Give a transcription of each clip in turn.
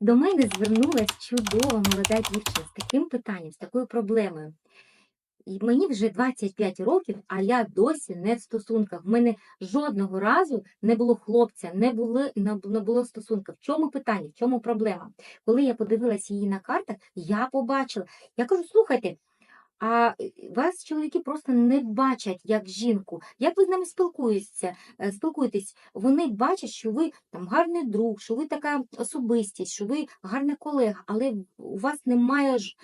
До мене звернулась чудова молода дівчина з таким питанням, з такою проблемою. І мені вже 25 років, а я досі не в стосунках. В мене жодного разу не було хлопця, не було, не було стосунків. В чому питання, в чому проблема? Коли я подивилася її на картах, я побачила. Я кажу, слухайте, а вас чоловіки просто не бачать як жінку. Як ви з ними спілкуєтеся, е, спілкуєтесь? Вони бачать, що ви там гарний друг, що ви така особистість, що ви гарна колега, але у вас немає ж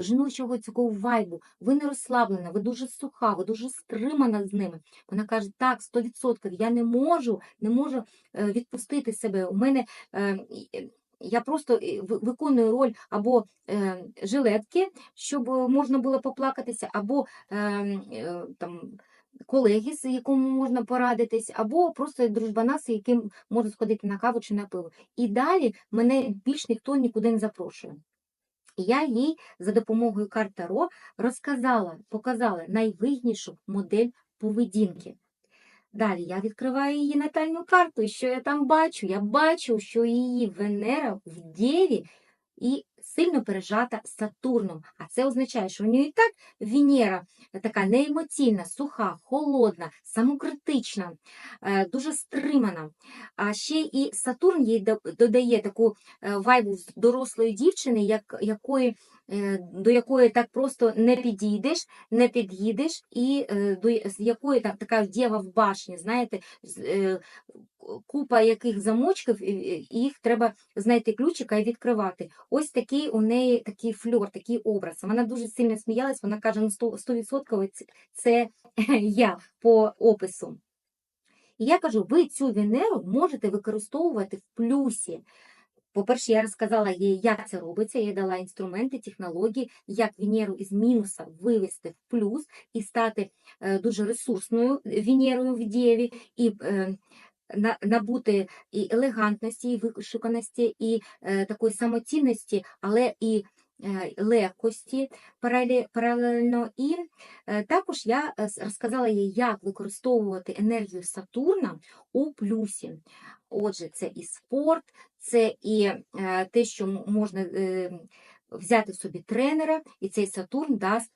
жіночого цього вайбу. Ви не розслаблена, ви дуже суха, ви дуже стримана з ними. Вона каже: так, 100%, я не можу, не можу е, відпустити себе. У мене е, я просто е, виконую роль або е, жилетки, щоб е, можна було поплакатися, або е, е, там. Колеги, з якому можна порадитись, або просто дружбана, з яким можна сходити на каву чи на пиво. І далі мене більш ніхто нікуди не запрошує. Я їй за допомогою карт Таро розказала, показала найвигіднішу модель поведінки. Далі я відкриваю її натальну карту, і що я там бачу? Я бачу, що її Венера в Дєві і сильно пережата Сатурном. А це означає, що у неї і так Венера така неемоційна, суха, холодна, самокритична, е, дуже стримана. А ще і Сатурн їй додає таку е, вайбу дорослої дівчини, як, якої, е, до якої так просто не підійдеш, не під'їдеш, і е, до якої так, така дєва в башні, знаєте, е, купа яких замочків, і- їх треба знайти ключика і відкривати. Ось такий у неї такий фльор, такий образ. Вона дуже сильно сміялась, вона каже, ну 100%, 100% це, я по опису. І я кажу, ви цю Венеру можете використовувати в плюсі. По-перше, я розказала їй, як це робиться, я їй дала інструменти, технології, як Венеру із мінуса вивести в плюс і стати е, дуже ресурсною Венерою в Дєві, і е, набути і елегантності, і вишуканості, і е, такої самоцінності, але і е, легкості паралельно. І е, також я розказала їй, як використовувати енергію Сатурна у плюсі. Отже, це і спорт, це і те, що можна взяти собі тренера, і цей Сатурн дасть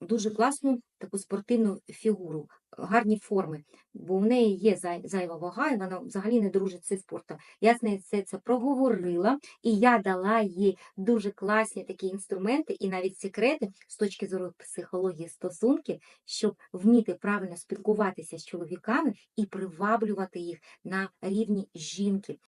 дуже класну таку спортивну фігуру, гарні форми, бо в неї є зай- зайва вага, і вона взагалі не дружить зі спортом. Я з нею все це проговорила, і я дала їй дуже класні такі інструменти і навіть секрети з точки зору психології стосунків, щоб вміти правильно спілкуватися з чоловіками і приваблювати їх на рівні жінки.